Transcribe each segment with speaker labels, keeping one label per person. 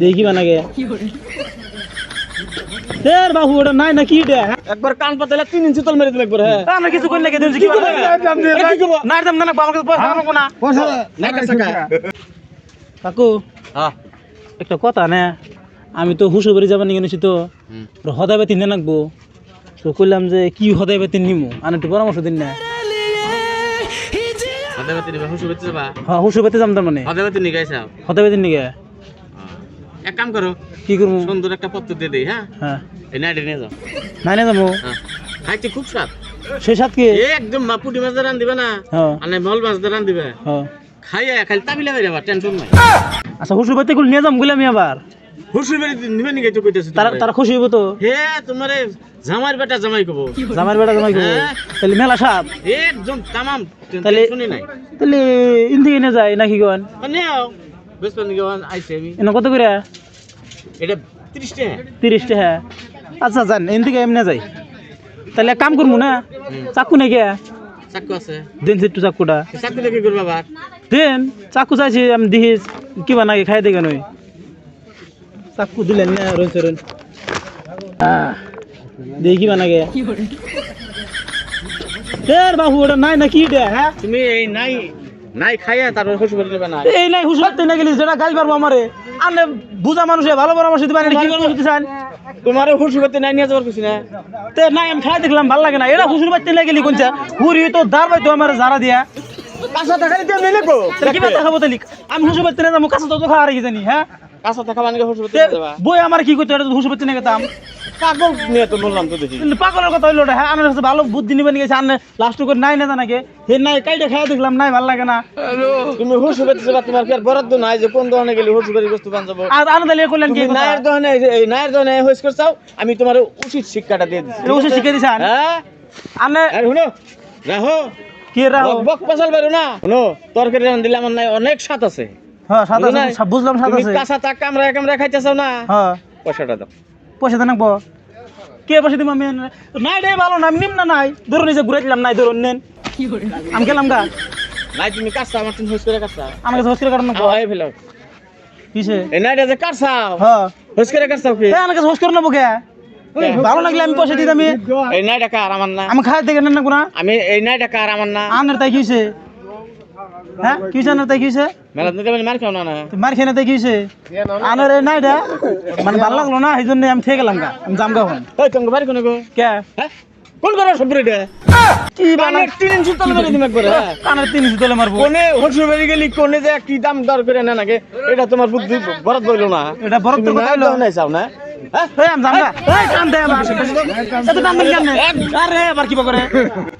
Speaker 1: দেখি বানাগে এর বাবু ওটা নাই না কি দে
Speaker 2: একবার কান পাতালে তিন ইঞ্চি তল মেরে দিলে একবার হ্যাঁ।
Speaker 1: আমরা কিছু কই লাগে দিছি কি বানাগে না দাম না আমাকে পয়সা আমাকে না।
Speaker 2: নাকা সাকা
Speaker 1: কাকু
Speaker 2: হ্যাঁ।
Speaker 1: একটা কথা না আমি তো হুসু বাড়ি যাবার নিয়ে নিছি তো। হদাই বেতিন না নাকবো তো কইলাম যে কি হদাই বেতিন নিমু? আনে একটু পরামর্শ দিন না।
Speaker 2: হদাবাতি নিবা হুসু বেতে যাবা?
Speaker 1: হ্যাঁ হুসু বেতে যাম তার মানে
Speaker 2: হদাবাতি নি গাইছাও
Speaker 1: হদাই বেতিন নিগে
Speaker 2: এক কাম করো
Speaker 1: কি করব
Speaker 2: সুন্দর একটা পত্র দিয়ে দেই হ্যাঁ
Speaker 1: হ্যাঁ।
Speaker 2: এই নাইডে নিয়ে যাও।
Speaker 1: নাই না যাব
Speaker 2: হ্যাঁ খাইতে খুব স্বাদ।
Speaker 1: সাত কি?
Speaker 2: একদম মাপুটি মাছ রান দিবে না। আর নাই মল মাছ রান দিবে
Speaker 1: হ্যাঁ
Speaker 2: খাইয়া খালি তাবিলা বেরে যাবা টেনশন নাই।
Speaker 1: আচ্ছা হুসু বেতে গুলো নিয়ে যাম গুলাম আবার তারা খুশি হইব তো?
Speaker 2: হে তোমারে জামাইর বেটা জামাই কব
Speaker 1: জামার বেটা জামাই করব
Speaker 2: হ্যাঁ।
Speaker 1: তাহলে মেলা সাপ।
Speaker 2: একদম তামাম
Speaker 1: তাহলে-
Speaker 2: নাই।
Speaker 1: তাহলে ইন্দিকে নিয়ে যায় নাকি গন
Speaker 2: আইছে আমি।
Speaker 1: এনে কত করে
Speaker 2: এটা 30 টাকা
Speaker 1: তিরিশ টাকা আচ্ছা যান ইন্দিকে এমনি যাই তাহলে এক কাম করব না? চাকু নাকি
Speaker 2: চাকু আছে।
Speaker 1: দিন একটু চাকুটা।
Speaker 2: চাকু দেখে করবা বাদ
Speaker 1: দেন চাকু চাইছি আমি দিহি কিবা নাকি খাই দেখে নই চাকু দিলেন না রন সরন দেখি কিবা নাকি এর বাবু ওটা নাই না কি দে হ্যাঁ
Speaker 2: তুমি এই নাই নাই খাইয়া তারপর বেরে নেবে না।
Speaker 1: এই নাই হুসু করতে না গেলি যেটা গাল পারব আমারে। আনে বুঝা মানুষে ভালো পরামর্শ দিতে পারে কি পরামর্শ দিতে চান
Speaker 2: তোমার হুসু বেতে নাই নিয়ে যাবার কিছু না
Speaker 1: তে নাই আমি খাই দেখলাম ভালো লাগে না। এটা হুসুর বাচ্চা না গেলি কোনটা হুরি তো দার পাইতো আমার জারা দিয়া।
Speaker 2: কাঁচা দেখা দিয়ে নিলে কো
Speaker 1: তাহলে কিবা দেখাবো তাহলে? আমি হুসুর বাচ্চা না যাব তো তো খাওয়া রেখে জানি হ্যাঁ?
Speaker 2: কাঁচা মানে
Speaker 1: বই আমার কি করতে এটা হুসুর বাচ্চা গেতাম।
Speaker 2: পাগল নিয়ে তো বললাম তো দেখি।
Speaker 1: পাগলের কথা হইল হ্যাঁ আমার কাছে ভালো বুদ্ধি নিবে নিয়ে গেছে আনে লাস্ট করে নাই না জানাকে হে নাই কাইটা খাই দেখলাম নাই ভালো লাগে না।
Speaker 2: তুমি হুসু বেতে তোমার কি আর বরাদ্দ নাই যে কোন দোকানে গেলে হুসু বস্তু পান যাব
Speaker 1: আর আনে তাহলে করলেন কি
Speaker 2: নায়ের দোকানে এই নায়ের দোকানে হইস করছাও আমি তোমার উচিত শিক্ষাটা দিয়ে দিচ্ছি।
Speaker 1: শিখে দিছান
Speaker 2: হ্যাঁ?
Speaker 1: আনে
Speaker 2: আর শুনো রাহো।
Speaker 1: কি রাহো?
Speaker 2: বক বক বেরো না। শুনো তরকারি রান দিলে আমার নাই অনেক স্বাদ আছে।
Speaker 1: হ্যাঁ বুঝলাম আছে।
Speaker 2: কাঁচা তাক না?
Speaker 1: হ্যাঁ।
Speaker 2: পয়সাটা দাও।
Speaker 1: পয়সা দেন রাখব কে পয়সা দিব? আমি নাই রে ভালো না নিম না নাই? ধরুন ঘুরে দিলাম নাই ধরুন নেন। আমি গেলাম গা।
Speaker 2: নাই তুমি কাঁচা আমার করে কাঁচা।
Speaker 1: কাটানো
Speaker 2: ফেলো।
Speaker 1: কিসে?
Speaker 2: যে
Speaker 1: হ্যাঁ।
Speaker 2: করে কাঁচাও কি?
Speaker 1: নেব কে? ভালো লাগলে আমি পয়সা দিই আমি
Speaker 2: এই আমার না।
Speaker 1: আমি খাই দেখে নেন না। কোনা
Speaker 2: আমি এই নাইটা কার? আমার না।
Speaker 1: আনের তাই কিছে হ্যাঁ? কিছে আনের তাই কিছে
Speaker 2: মেলা দিতে মানে মার খাও না না।
Speaker 1: মার খেয়ে না তাই কিছে আনের মানে ভালো লাগল না সেই আমি থেকে গেলাম গা। আমি যাম হন
Speaker 2: ওই তোমাকে বাড়ি কোনে গো?
Speaker 1: কে?
Speaker 2: হ্যাঁ? কোন করে সবরে দে
Speaker 1: কি বানা
Speaker 2: তিন ইঞ্চি তলে মেরে হ্যাঁ।
Speaker 1: কানের তিন ইঞ্চি তলে মারবো।
Speaker 2: কোনে হসুর বাড়ি গেলি কোনে যে কি দাম দর করে না নাকি এটা তোমার বুদ্ধি বরাদ বইলো না।
Speaker 1: এটা বরফ তো
Speaker 2: যাও না? হ্যাঁ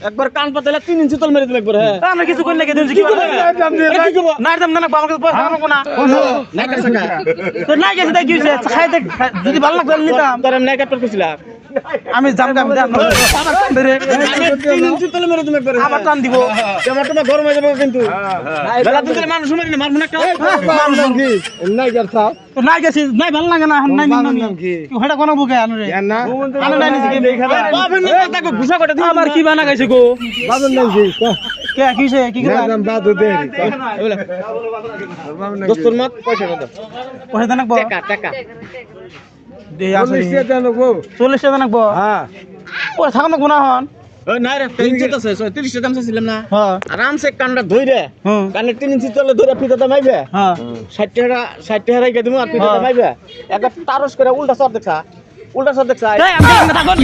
Speaker 2: একবার কান পাতালে তিন ইঞ্চি তল মেরে দিমাক করে হ্যাঁ।
Speaker 1: কিছু দিন কি না নাই গেছে যদি ভালো লাগতো নিতাম।
Speaker 2: তার আমি পর কইছিলা
Speaker 1: আমি যাম আমি আবার টান দে রে
Speaker 2: তিন ইঞ্চি তলে মেরে দিমাক করে
Speaker 1: আবার টান দিব
Speaker 2: তোমার তোমার গরম হয়ে যাবে কিন্তু বেলা দিলে মানুষ মারি না মারবো না একটা
Speaker 1: তো নাই গেছি নাই ভালো লাগে না নাই নিন কি হেটা কোন বুকে আনো রে না আনো নাই নিছি
Speaker 2: বাপের মেয়ে তাকে ঘুষা দিই
Speaker 1: আমার কি বানা গাইছে গো কে কিছে কি করে
Speaker 2: দোস্তর মত পয়সা দাও
Speaker 1: পয়সা দেন
Speaker 2: টাকা টাকা
Speaker 1: দে আসলে চল্লিশ টাকা নাকবো হন
Speaker 2: ওই না রে তিন ইঞ্চি তো আছে তিরিশ টাকা দাম চাইছিলাম
Speaker 1: হ্যাঁ।
Speaker 2: আরামসে কানটা ধইরে কানে তিন ইঞ্চি তলে ধরে ফিতে দামাইবে
Speaker 1: হ্যাঁ।
Speaker 2: ষাট টাকা ষাট টাকা রেখে আর ফিতে
Speaker 1: হ্যাঁ।
Speaker 2: দামাইবে তারস করে উল্টা সর দেখা। উল্টা সর দেখা।
Speaker 1: থাকুন।